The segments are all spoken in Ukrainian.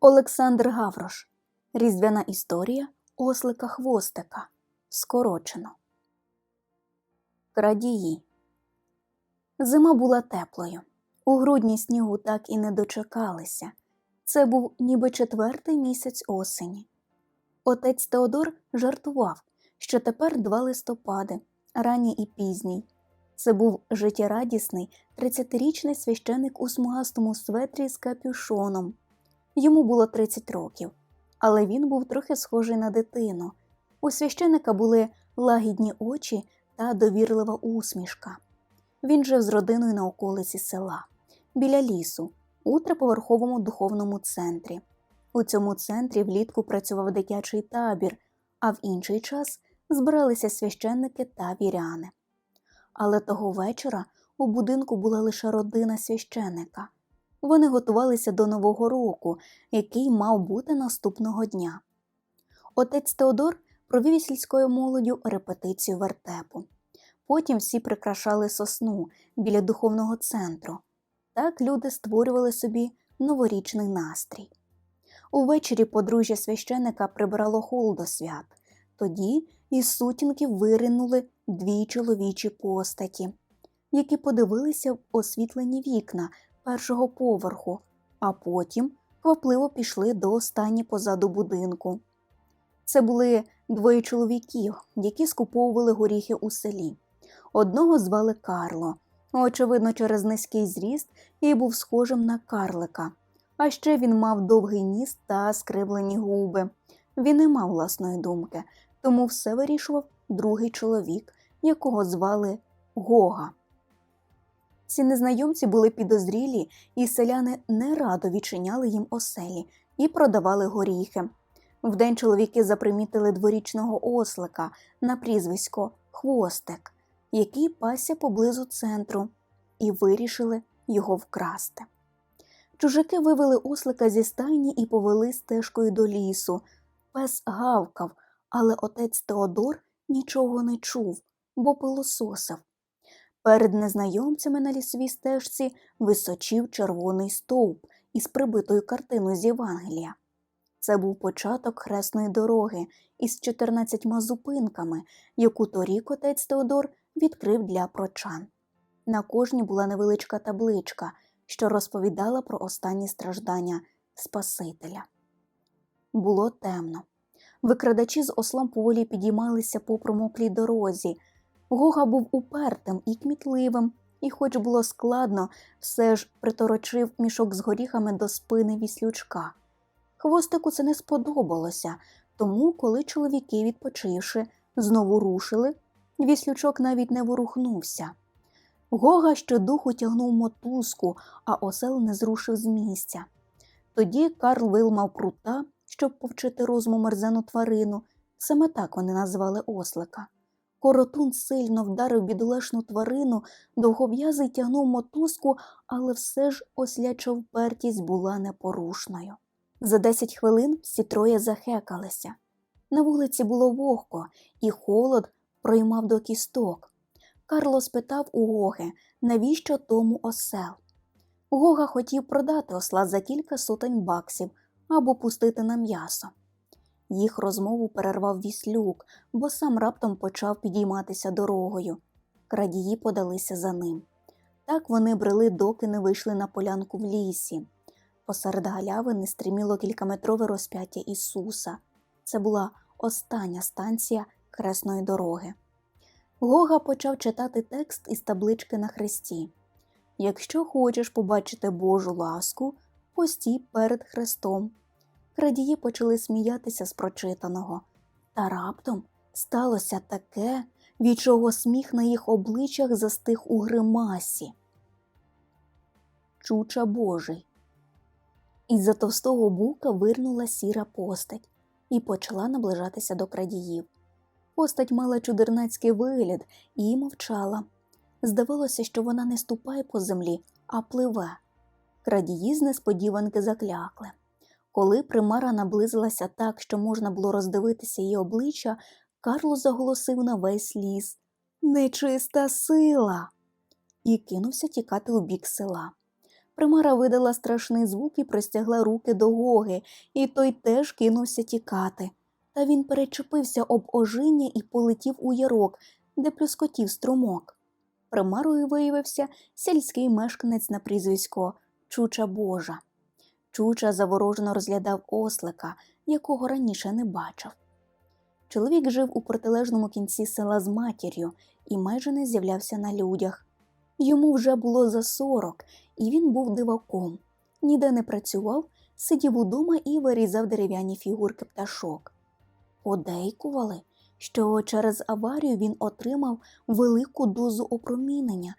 Олександр Гаврош. Різдвяна історія ослика хвостика. Скорочено. Крадії. Зима була теплою. У грудні снігу так і не дочекалися. Це був ніби четвертий місяць осені. Отець Теодор жартував, що тепер два листопади, ранній і пізній. Це був життєрадісний 30-річний священик у смугастому светрі з капюшоном. Йому було 30 років, але він був трохи схожий на дитину. У священика були лагідні очі та довірлива усмішка. Він жив з родиною на околиці села, біля лісу, у триповерховому духовному центрі. У цьому центрі влітку працював дитячий табір, а в інший час збиралися священники та віряни. Але того вечора у будинку була лише родина священика. Вони готувалися до Нового року, який мав бути наступного дня. Отець Теодор провів із сільською молоддю репетицію вертепу. Потім всі прикрашали сосну біля духовного центру. Так люди створювали собі новорічний настрій. Увечері подружжя священика прибрало хол до свят. Тоді із сутінків виринули дві чоловічі постаті, які подивилися в освітлені вікна першого поверху, а потім квапливо пішли до останні позаду будинку. Це були двоє чоловіків, які скуповували горіхи у селі. Одного звали Карло, очевидно, через низький зріст і був схожим на карлика. А ще він мав довгий ніс та скривлені губи. Він не мав власної думки, тому все вирішував другий чоловік, якого звали Гога. Ці незнайомці були підозрілі, і селяни не радо відчиняли їм оселі і продавали горіхи. Вдень чоловіки запримітили дворічного ослика на прізвисько Хвостик, який пасся поблизу центру, і вирішили його вкрасти. Чужаки вивели ослика зі стайні і повели стежкою до лісу. Пес гавкав, але отець Теодор нічого не чув, бо пилососив. Перед незнайомцями на лісовій стежці височив червоний стовп із прибитою картиною з Євангелія. Це був початок хресної дороги із 14 зупинками, яку торік отець Теодор відкрив для прочан. На кожній була невеличка табличка, що розповідала про останні страждання Спасителя. Було темно. Викрадачі з ослом поволі підіймалися по промоклій дорозі. Гога був упертим і кмітливим, і, хоч було складно, все ж приторочив мішок з горіхами до спини віслючка. Хвостику це не сподобалося, тому, коли чоловіки, відпочивши, знову рушили, віслючок навіть не ворухнувся. Гога щодуху тягнув мотузку, а осел не зрушив з місця. Тоді Карл вилмав прута, щоб повчити розуму мерзену тварину, саме так вони назвали ослика. Коротун сильно вдарив бідолашну тварину, довгов'язий тягнув мотузку, але все ж осляча впертість була непорушною. За десять хвилин всі троє захекалися. На вулиці було вогко, і холод проймав до кісток. Карло спитав у Гоги, навіщо тому осел. Гога хотів продати осла за кілька сотень баксів або пустити на м'ясо. Їх розмову перервав віслюк, бо сам раптом почав підійматися дорогою. Крадії подалися за ним. Так вони брели, доки не вийшли на полянку в лісі. Посеред галявини стриміло кількаметрове розп'яття Ісуса. Це була остання станція кресної дороги. Гога почав читати текст із таблички на хресті. Якщо хочеш побачити Божу ласку, постій перед хрестом. Крадії почали сміятися з прочитаного, та раптом сталося таке, від чого сміх на їх обличчях застиг у гримасі. Чуча Божий. Із-за товстого бука вирнула сіра постать і почала наближатися до крадіїв. Постать мала чудернацький вигляд і мовчала. Здавалося, що вона не ступає по землі, а пливе. Крадії з несподіванки заклякли. Коли примара наблизилася так, що можна було роздивитися її обличчя, Карло заголосив на весь ліс Нечиста сила! і кинувся тікати у бік села. Примара видала страшний звук і простягла руки до Гоги, і той теж кинувся тікати. Та він перечепився об ожиння і полетів у ярок, де плюскотів струмок. Примарою виявився сільський мешканець на прізвисько Чуча Божа. Чуча заворожено розглядав ослика, якого раніше не бачив. Чоловік жив у протилежному кінці села з матір'ю і майже не з'являвся на людях. Йому вже було за сорок, і він був диваком. Ніде не працював, сидів удома і вирізав дерев'яні фігурки пташок. Подейкували, що через аварію він отримав велику дозу опромінення,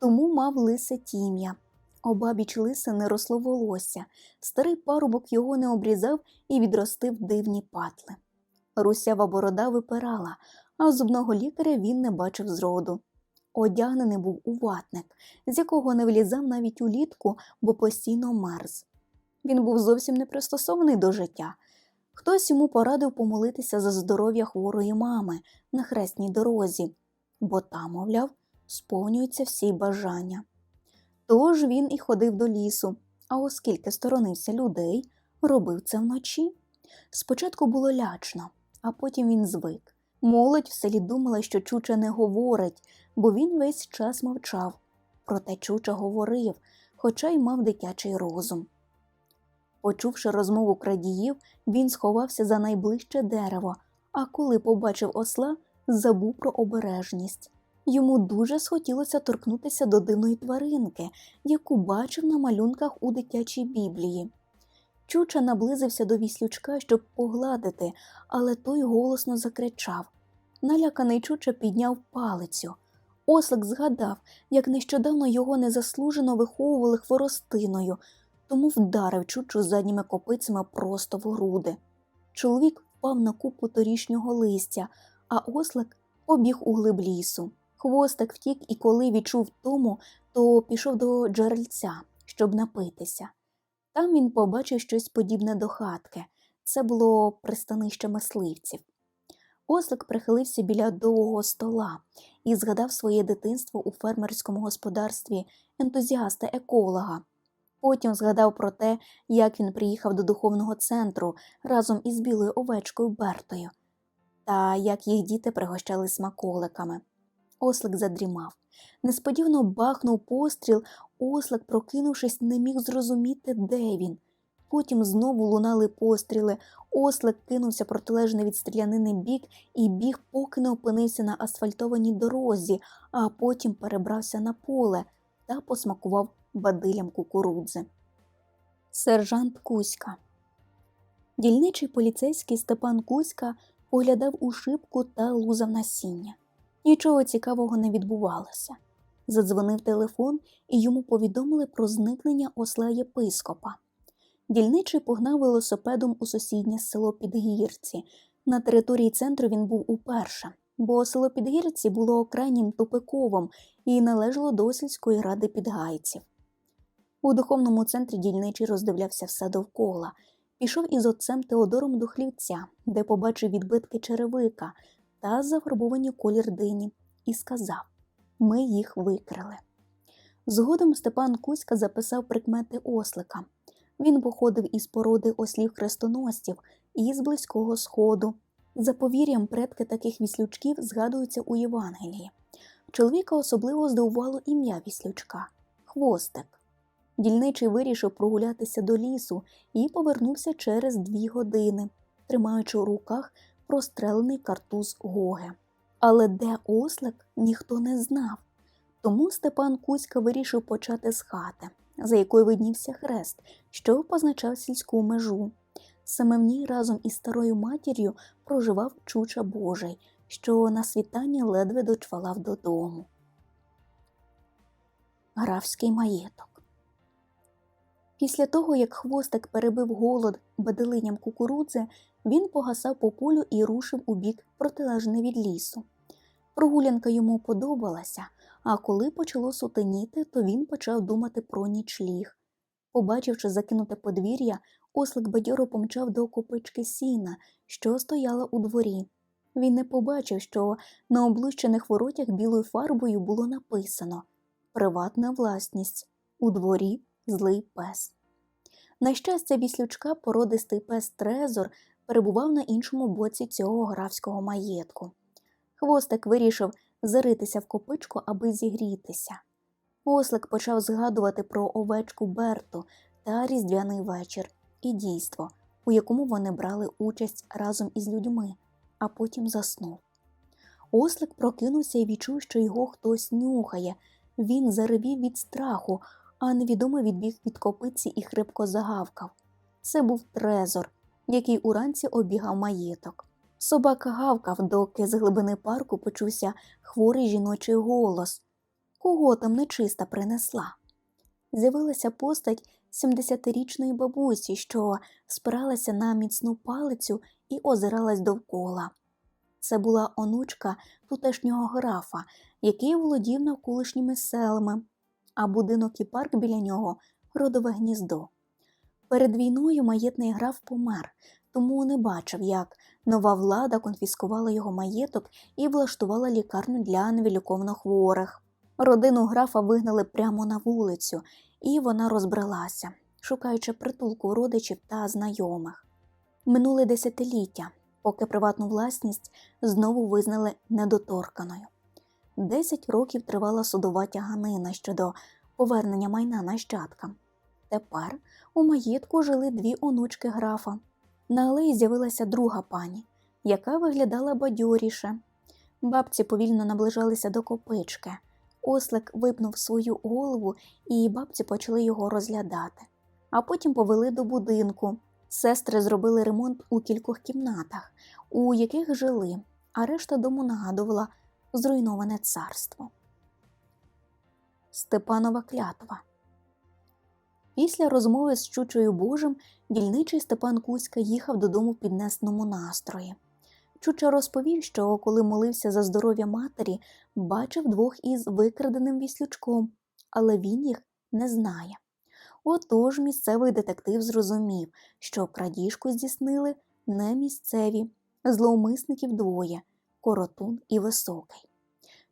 тому мав лисе тім'я. Обабіч лиса не росло волосся, старий парубок його не обрізав і відростив дивні патли. Русява борода випирала, а зубного лікаря він не бачив зроду. Одягнений був у ватник, з якого не влізав навіть улітку, бо постійно мерз. Він був зовсім не пристосований до життя. Хтось йому порадив помолитися за здоров'я хворої мами на хресній дорозі, бо там, мовляв, сповнюються всі бажання. Тож він і ходив до лісу, а оскільки сторонився людей, робив це вночі. Спочатку було лячно, а потім він звик. Молодь в селі думала, що Чуча не говорить, бо він весь час мовчав. Проте Чуча говорив, хоча й мав дитячий розум. Почувши розмову крадіїв, він сховався за найближче дерево, а коли побачив осла, забув про обережність. Йому дуже схотілося торкнутися до дивної тваринки, яку бачив на малюнках у дитячій біблії. Чуча наблизився до віслючка, щоб погладити, але той голосно закричав. Наляканий Чуча підняв палицю. Ослик згадав, як нещодавно його незаслужено виховували хворостиною, тому вдарив Чучу задніми копицями просто в груди. Чоловік впав на купу торішнього листя, а ослик побіг у глиб лісу. Хвостик втік і коли відчув тому, то пішов до джерельця, щоб напитися. Там він побачив щось подібне до хатки. Це було пристанище мисливців. Ослик прихилився біля довгого стола і згадав своє дитинство у фермерському господарстві ентузіаста-еколога. Потім згадав про те, як він приїхав до духовного центру разом із білою овечкою Бертою, та як їх діти пригощали смаколиками. Ослик задрімав. Несподівано бахнув постріл, ослик, прокинувшись, не міг зрозуміти, де він. Потім знову лунали постріли, ослик кинувся протилежний від стрілянини бік і біг, поки не опинився на асфальтованій дорозі, а потім перебрався на поле та посмакував бадилям кукурудзи. Сержант Кузька Дільничий поліцейський Степан Кузька поглядав у шибку та лузав насіння. Нічого цікавого не відбувалося. Задзвонив телефон, і йому повідомили про зникнення осла єпископа. Дільничий погнав велосипедом у сусіднє село Підгірці. На території центру він був уперше, бо село Підгірці було окрайнім тупиковим і належало до сільської ради підгайців. У духовному центрі дільничий роздивлявся все довкола, пішов із отцем Теодором до хлівця, де побачив відбитки черевика та зафарбовані колір дині, і сказав Ми їх викрили. Згодом Степан Кузька записав прикмети ослика. Він походив із породи ослів хрестоносців і з близького сходу. За повір'ям, предки таких віслючків згадуються у Євангелії. Чоловіка особливо здивувало ім'я віслючка хвостик. Дільничий вирішив прогулятися до лісу і повернувся через дві години, тримаючи у руках прострелений картуз Гоге. Але де ослик, ніхто не знав. Тому Степан Кузька вирішив почати з хати, за якою виднівся хрест, що позначав сільську межу. Саме в ній разом із старою матір'ю проживав Чуча Божий, що на світанні ледве дочвалав додому. Графський маєток. Після того, як хвостик перебив голод баделиням кукурудзи, він погасав по полю і рушив у бік протилежний від лісу. Прогулянка йому подобалася, а коли почало сутеніти, то він почав думати про нічліг. Побачивши закинуте подвір'я, ослик бадьоро помчав до копички сіна, що стояла у дворі. Він не побачив, що на облущених воротях білою фарбою було написано Приватна власність у дворі злий пес. На щастя, віслючка породистий пес Трезор перебував на іншому боці цього графського маєтку. Хвостик вирішив заритися в копичку, аби зігрітися. Ослик почав згадувати про овечку Берту та різдвяний вечір і дійство, у якому вони брали участь разом із людьми, а потім заснув. Ослик прокинувся і відчув, що його хтось нюхає. Він заревів від страху, а невідомий відбіг від копиці і хрипко загавкав. Це був трезор, який уранці обігав маєток. Собака гавкав, доки з глибини парку почувся хворий жіночий голос. Кого там нечиста принесла? З'явилася постать 70-річної бабусі, що спиралася на міцну палицю і озиралась довкола. Це була онучка тутешнього графа, який володів навколишніми селами, а будинок і парк біля нього родове гніздо. Перед війною маєтний граф помер, тому не бачив, як нова влада конфіскувала його маєток і влаштувала лікарню для невіліковно хворих. Родину графа вигнали прямо на вулицю, і вона розбрелася, шукаючи притулку родичів та знайомих. Минули десятиліття, поки приватну власність знову визнали недоторканою. Десять років тривала судова тяганина щодо повернення майна нащадкам. Тепер у маєтку жили дві онучки графа. На алеї з'явилася друга пані, яка виглядала бадьоріше. Бабці повільно наближалися до копички. Ослик випнув свою голову, і бабці почали його розглядати, а потім повели до будинку. Сестри зробили ремонт у кількох кімнатах, у яких жили, а решта дому нагадувала зруйноване царство. Степанова клятва Після розмови з Чучою Божим дільничий Степан Кузька їхав додому в піднесному настрої. Чуча розповів, що коли молився за здоров'я матері, бачив двох із викраденим віслючком, але він їх не знає. Отож місцевий детектив зрозумів, що крадіжку здійснили не місцеві, зловмисників двоє коротун і високий.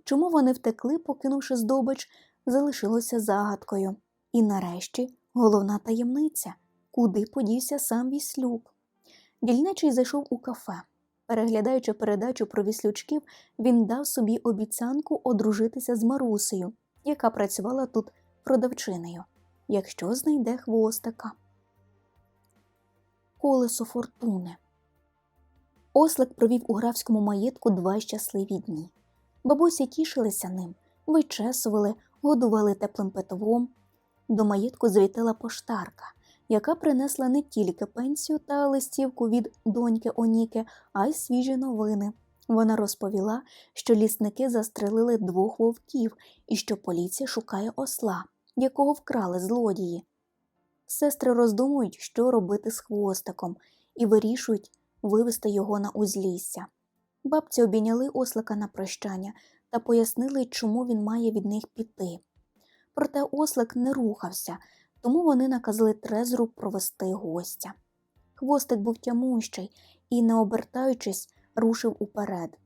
Чому вони втекли, покинувши здобич, залишилося загадкою. І нарешті головна таємниця, куди подівся сам віслюк. Дільничий зайшов у кафе. Переглядаючи передачу про віслючків, він дав собі обіцянку одружитися з Марусею, яка працювала тут продавчинею, якщо знайде хвостика. Колесо фортуни. Ослик провів у графському маєтку два щасливі дні. Бабусі тішилися ним, вичесували, годували теплим петовом. До маєтку завітала поштарка, яка принесла не тільки пенсію та листівку від доньки Оніки, а й свіжі новини. Вона розповіла, що лісники застрелили двох вовків і що поліція шукає осла, якого вкрали злодії. Сестри роздумують, що робити з хвостиком, і вирішують вивести його на узлісся. Бабці обійняли ослика на прощання та пояснили, чому він має від них піти. Проте ослик не рухався, тому вони наказали трезру провести гостя. Хвостик був тямущий і, не обертаючись, рушив уперед.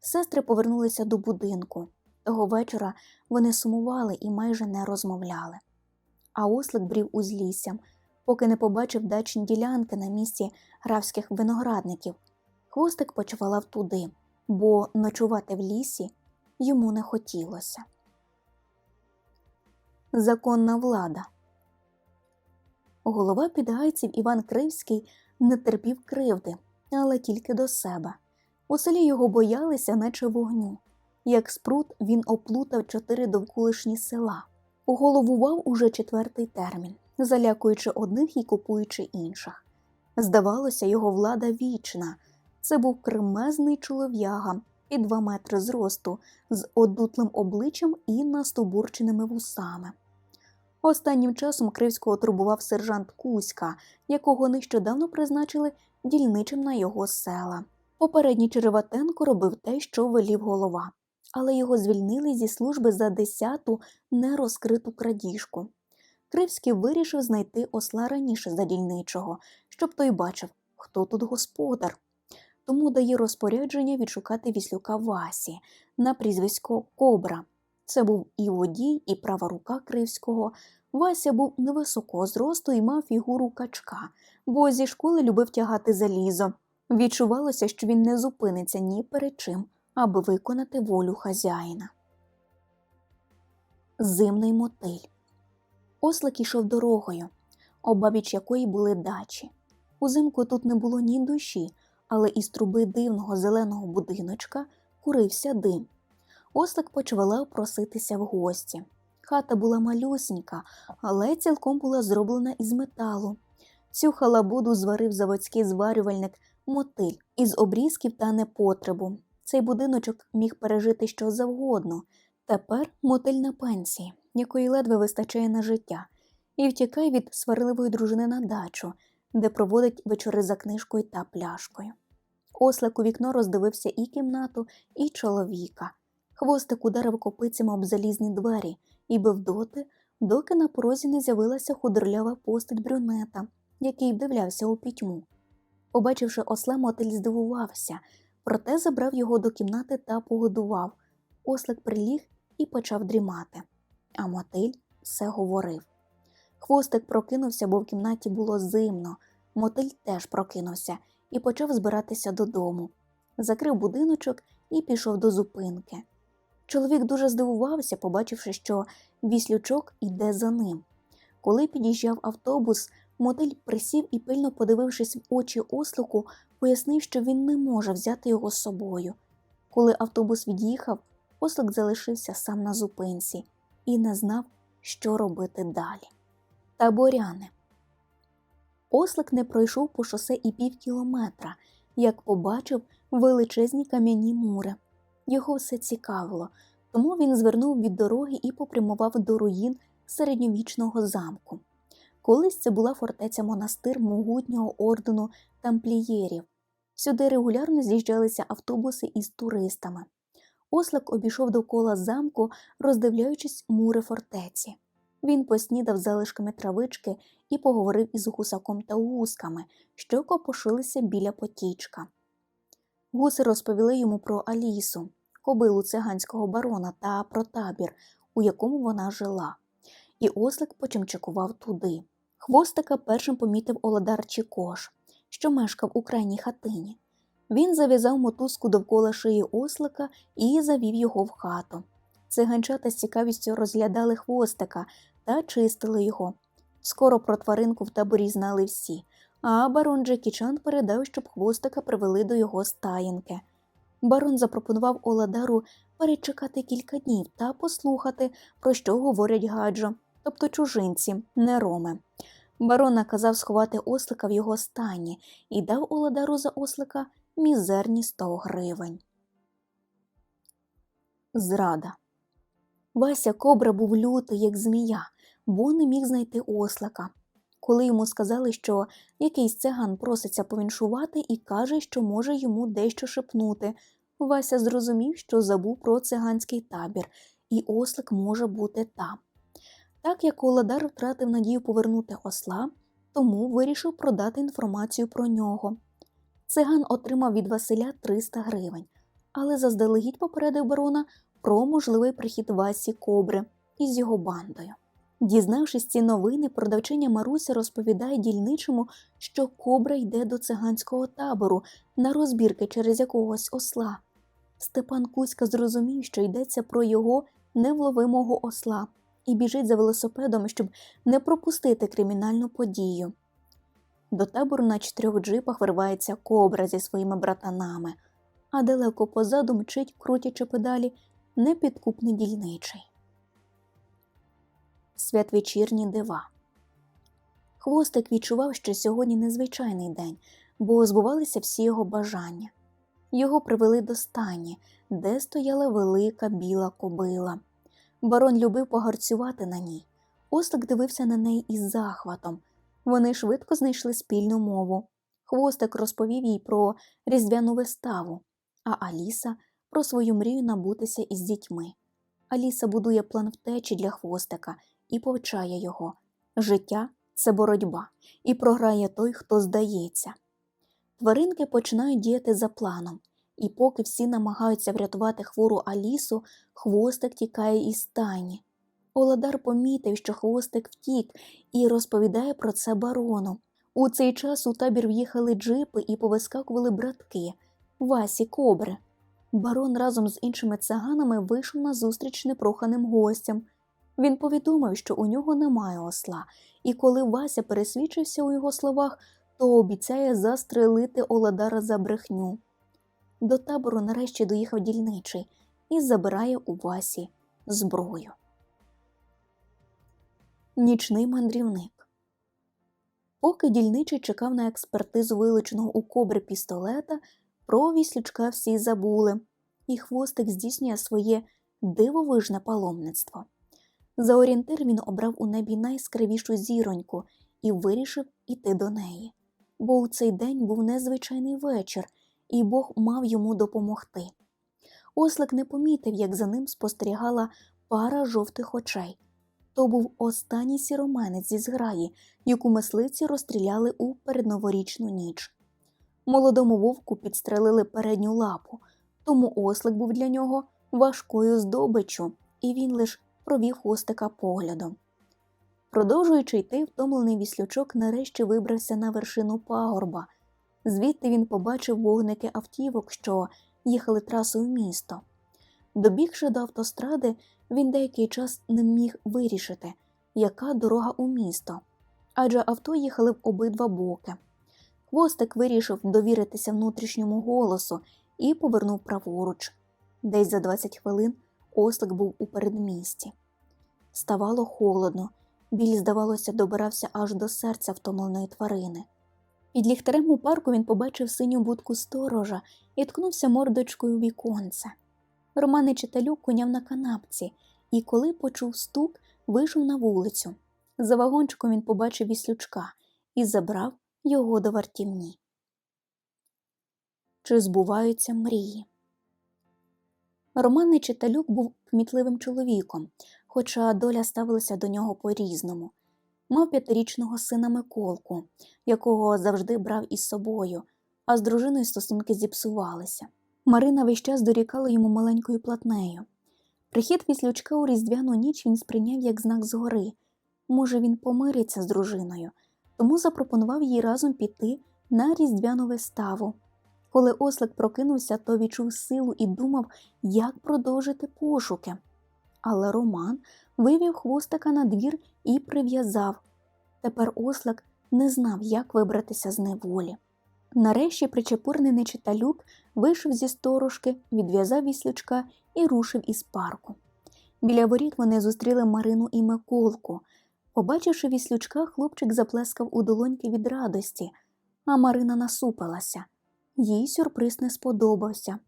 Сестри повернулися до будинку. Того вечора вони сумували і майже не розмовляли. А ослик брів узліссям, поки не побачив дачні ділянки на місці графських виноградників. Хвостик почвалав туди, бо ночувати в лісі йому не хотілося. Законна влада. Голова підгайців Іван Кривський не терпів кривди, але тільки до себе. У селі його боялися, наче вогню. Як спрут, він оплутав чотири довколишні села, уголовував уже четвертий термін, залякуючи одних і купуючи інших. Здавалося, його влада вічна. Це був кремезний чолов'яга і два метри зросту, з одутлим обличчям і настовбурченими вусами. Останнім часом Кривського турбував сержант Кузька, якого нещодавно призначили дільничим на його села. Попередній Череватенко робив те, що велів голова, але його звільнили зі служби за десяту нерозкриту крадіжку. Кривський вирішив знайти осла раніше за дільничого, щоб той бачив, хто тут господар. Тому дає розпорядження відшукати віслюка Васі на прізвисько Кобра. Це був і водій, і права рука Кривського, Вася був невисокого зросту і мав фігуру качка, бо зі школи любив тягати залізо. Відчувалося, що він не зупиниться ні перед чим, аби виконати волю хазяїна. Зимний мотиль. Ослик ішов дорогою, обабіч якої були дачі. Узимку тут не було ні душі, але із труби дивного зеленого будиночка курився дим. Ослик почвалав проситися в гості. Хата була малюсенька, але цілком була зроблена із металу. Цю халабуду зварив заводський зварювальник мотиль із обрізків та непотребу. Цей будиночок міг пережити що завгодно. Тепер мотиль на пенсії, якої ледве вистачає на життя, і втікає від сварливої дружини на дачу, де проводить вечори за книжкою та пляшкою. Ослик у вікно роздивився і кімнату, і чоловіка. Хвостик ударив копицями об залізні двері і бив доти, доки на порозі не з'явилася худорлява постать брюнета, який вдивлявся у пітьму. Побачивши осла, мотиль здивувався, проте забрав його до кімнати та погодував. Ослик приліг і почав дрімати, а мотиль все говорив. Хвостик прокинувся, бо в кімнаті було зимно. Мотиль теж прокинувся і почав збиратися додому. Закрив будиночок і пішов до зупинки. Чоловік дуже здивувався, побачивши, що віслючок іде за ним. Коли під'їжджав автобус, мотиль присів і, пильно подивившись в очі ослику, пояснив, що він не може взяти його з собою. Коли автобус від'їхав, ослик залишився сам на зупинці і не знав, що робити далі. Таборяни. Ослик не пройшов по шосе і пів кілометра, як побачив величезні кам'яні мури. Його все цікавило, тому він звернув від дороги і попрямував до руїн середньовічного замку. Колись це була фортеця монастир могутнього ордену тамплієрів. Сюди регулярно з'їжджалися автобуси із туристами. Ослик обійшов довкола замку, роздивляючись мури фортеці. Він поснідав залишками травички і поговорив із гусаком та гусками, що копошилися біля потічка. Гуси розповіли йому про Алісу, кобилу циганського барона та про табір, у якому вона жила. І ослик почимчикував туди. Хвостика першим помітив Оладар Чікош, що мешкав у крайній хатині. Він зав'язав мотузку довкола шиї ослика і завів його в хату. Циганчата з цікавістю розглядали хвостика та чистили його. Скоро про тваринку в таборі знали всі, а барон Джекі Чан передав, щоб хвостика привели до його стаєнки. Барон запропонував Оладару перечекати кілька днів та послухати, про що говорять гаджо, тобто чужинці, не роми. Барон наказав сховати ослика в його стані і дав Оладару за ослика мізерні 100 гривень. Зрада. Вася кобра був лютий, як змія, бо не міг знайти ослика. Коли йому сказали, що якийсь циган проситься повіншувати і каже, що може йому дещо шепнути, Вася зрозумів, що забув про циганський табір, і ослик може бути там. Так як Оладар втратив надію повернути осла, тому вирішив продати інформацію про нього. Циган отримав від Василя 300 гривень, але заздалегідь попередив барона про можливий прихід Васі Кобри із його бандою. Дізнавшись ці новини, продавчиня Маруся розповідає дільничому, що кобра йде до циганського табору на розбірки через якогось осла. Степан Кузька зрозумів, що йдеться про його невловимого осла, і біжить за велосипедом, щоб не пропустити кримінальну подію. До табору на чотирьох джипах вирвається кобра зі своїми братанами, а далеко позаду мчить, крутячи педалі, непідкупний дільничий. Святвечірні дива. Хвостик відчував, що сьогодні незвичайний день, бо збувалися всі його бажання. Його привели до стані, де стояла велика біла кобила. Барон любив погарцювати на ній. Ослик дивився на неї із захватом. Вони швидко знайшли спільну мову. Хвостик розповів їй про різдвяну виставу, а Аліса про свою мрію набутися із дітьми. Аліса будує план втечі для хвостика і повчає його. Життя це боротьба, і програє той, хто здається. Тваринки починають діяти за планом, і поки всі намагаються врятувати хвору Алісу, хвостик тікає із стайні. Оладар помітив, що хвостик втік, і розповідає про це барону. У цей час у табір в'їхали джипи і повискакували братки Васі Кобри. Барон разом з іншими циганами вийшов на зустріч непроханим гостям. Він повідомив, що у нього немає осла, і коли Вася пересвідчився у його словах, то обіцяє застрелити Оладара за брехню. До табору нарешті доїхав дільничий і забирає у Васі зброю. Нічний мандрівник. Поки дільничий чекав на експертизу вилученого у кобри пістолета, про віслючка всі забули, і хвостик здійснює своє дивовижне паломництво. За орієнтир він обрав у небі найскравішу зіроньку і вирішив іти до неї, бо у цей день був незвичайний вечір, і Бог мав йому допомогти. Ослик не помітив, як за ним спостерігала пара жовтих очей. То був останній сіроменець зі зграї, яку мисливці розстріляли у передноворічну ніч. Молодому вовку підстрелили передню лапу, тому ослик був для нього важкою здобиччю, і він лиш провів хвостика поглядом. Продовжуючи йти, втомлений віслючок нарешті вибрався на вершину пагорба. Звідти він побачив вогники автівок, що їхали трасою в місто. Добігши до автостради, він деякий час не міг вирішити, яка дорога у місто, адже авто їхали в обидва боки. Хвостик вирішив довіритися внутрішньому голосу і повернув праворуч. Десь за 20 хвилин ослик був у передмісті. Ставало холодно, біль, здавалося, добирався аж до серця втомленої тварини. Під ліхтарем у парку він побачив синю будку сторожа і ткнувся мордочкою в віконце. Роман Читалюк коняв на канапці, і коли почув стук, вийшов на вулицю. За вагончиком він побачив віслючка і забрав його до вартівні. Чи збуваються мрії? Роман Читалюк був кмітливим чоловіком, хоча доля ставилася до нього по-різному. Мав п'ятирічного сина Миколку, якого завжди брав із собою, а з дружиною стосунки зіпсувалися. Марина весь час дорікала йому маленькою платнею. Прихід віслючка у різдвяну ніч він сприйняв як знак згори. Може, він помириться з дружиною, тому запропонував їй разом піти на різдвяну виставу. Коли ослик прокинувся, то відчув силу і думав, як продовжити пошуки. Але Роман вивів хвостика на двір і прив'язав. Тепер ослик не знав, як вибратися з неволі. Нарешті причепурний нечиталюк вийшов зі сторожки, відв'язав віслючка і рушив із парку. Біля воріт вони зустріли Марину і Миколку. Побачивши віслючка, хлопчик заплескав у долоньки від радості, а Марина насупилася. Їй сюрприз не сподобався.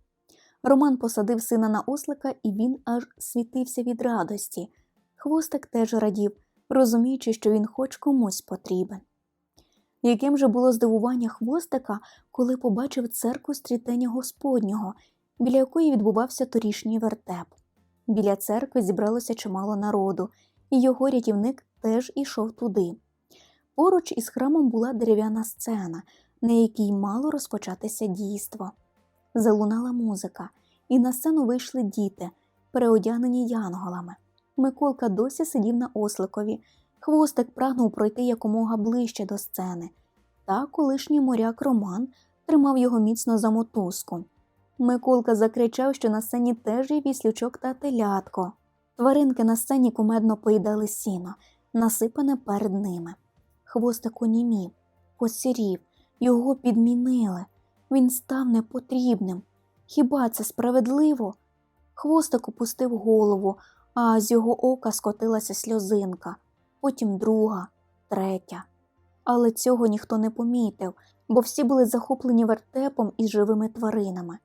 Роман посадив сина на ослика, і він аж світився від радості. Хвостик теж радів, розуміючи, що він хоч комусь потрібен. Яким же було здивування хвостика, коли побачив церкву стрітення Господнього, біля якої відбувався торішній вертеп. Біля церкви зібралося чимало народу, і його рятівник теж ішов туди. Поруч із храмом була дерев'яна сцена, на якій мало розпочатися дійство. Залунала музика, і на сцену вийшли діти, переодягнені янголами. Миколка досі сидів на осликові, хвостик прагнув пройти якомога ближче до сцени, та колишній моряк Роман тримав його міцно за мотузку. Миколка закричав, що на сцені теж є віслючок та телятко. Тваринки на сцені кумедно поїдали сіно, насипане перед ними. Хвостик онімів, посірів, його підмінили. Він став непотрібним. Хіба це справедливо? Хвостик опустив голову, а з його ока скотилася сльозинка, потім друга, третя. Але цього ніхто не помітив, бо всі були захоплені вертепом із живими тваринами.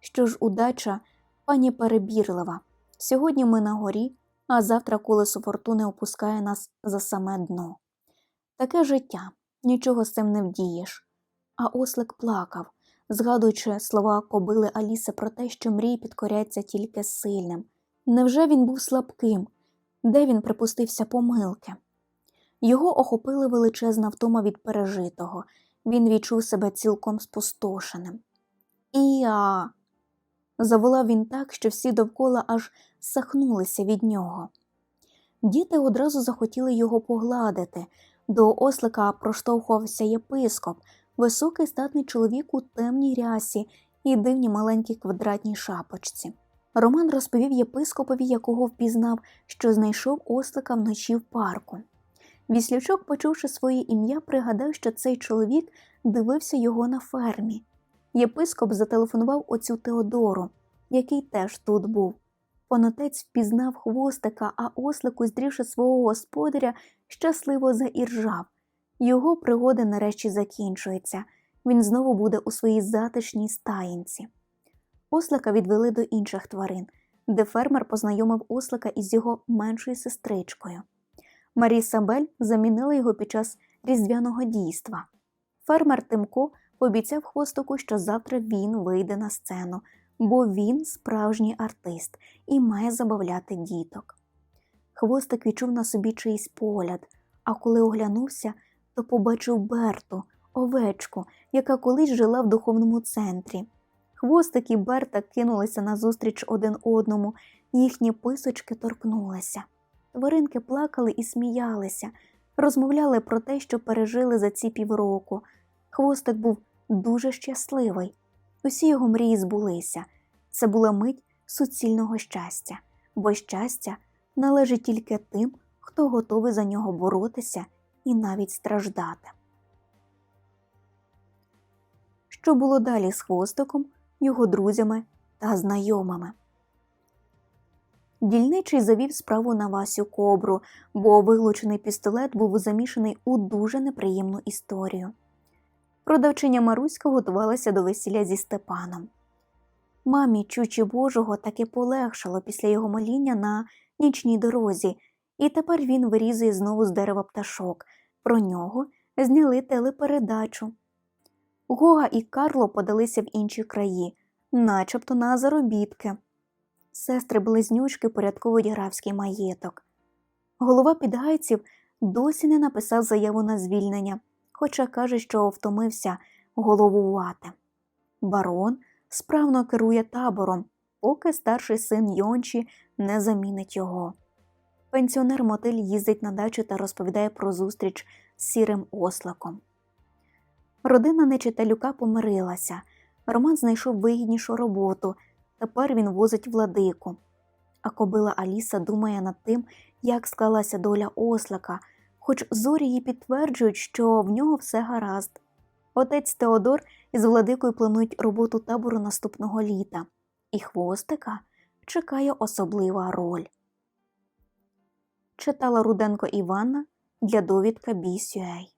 Що ж, удача, пані перебірлива. Сьогодні ми на горі, а завтра колесо фортуни опускає нас за саме дно. Таке життя, нічого з цим не вдієш. А ослик плакав, згадуючи слова кобили Аліси про те, що мрії підкоряться тільки сильним. Невже він був слабким? Де він припустився помилки? Його охопила величезна втома від пережитого, він відчув себе цілком спустошеним. Іа. Заволав він так, що всі довкола аж сахнулися від нього. Діти одразу захотіли його погладити. До ослика проштовхувався єпископ, високий статний чоловік у темній рясі і дивній маленькій квадратній шапочці. Роман розповів єпископові, якого впізнав, що знайшов ослика вночі в парку. Віслючок, почувши своє ім'я, пригадав, що цей чоловік дивився його на фермі. Єпископ зателефонував оцю Теодору, який теж тут був. Понотець впізнав хвостика, а ослик, уздрівши свого господаря, щасливо заіржав. Його пригода нарешті закінчується. Він знову буде у своїй затишній стаїнці. Ослика відвели до інших тварин, де фермер познайомив ослика із його меншою сестричкою. Марі Сабель замінила його під час різдвяного дійства. Фермер Тимко пообіцяв хвостику, що завтра він вийде на сцену, бо він справжній артист і має забавляти діток. Хвостик відчув на собі чийсь погляд, а коли оглянувся, то побачив Берту, овечку, яка колись жила в духовному центрі. Хвостик і Берта кинулися назустріч один одному, їхні писочки торкнулися. Тваринки плакали і сміялися, розмовляли про те, що пережили за ці півроку. Хвостик був дуже щасливий. Усі його мрії збулися. Це була мить суцільного щастя, бо щастя належить тільки тим, хто готовий за нього боротися і навіть страждати. Що було далі з хвостиком, його друзями та знайомими? Дільничий завів справу на Васю Кобру, бо вилучений пістолет був замішаний у дуже неприємну історію. Продавчиня Маруська готувалася до весілля зі Степаном. Мамі чучі Божого таки полегшало після його моління на нічній дорозі, і тепер він вирізує знову з дерева пташок. Про нього зняли телепередачу. Гога і Карло подалися в інші краї, начебто на заробітки. Сестри близнючки порядковують графський маєток. Голова підгайців досі не написав заяву на звільнення, хоча каже, що втомився головувати. Барон справно керує табором, поки старший син Йончі не замінить його. Пенсіонер мотиль їздить на дачу та розповідає про зустріч з сірим ослаком. Родина Нечиталюка помирилася. Роман знайшов вигіднішу роботу. Тепер він возить владику. А кобила Аліса думає над тим, як склалася доля ослика, хоч зорі їй підтверджують, що в нього все гаразд. Отець Теодор із владикою планують роботу табору наступного літа, і хвостика чекає особлива роль. Читала Руденко Іванна для довідка BCA.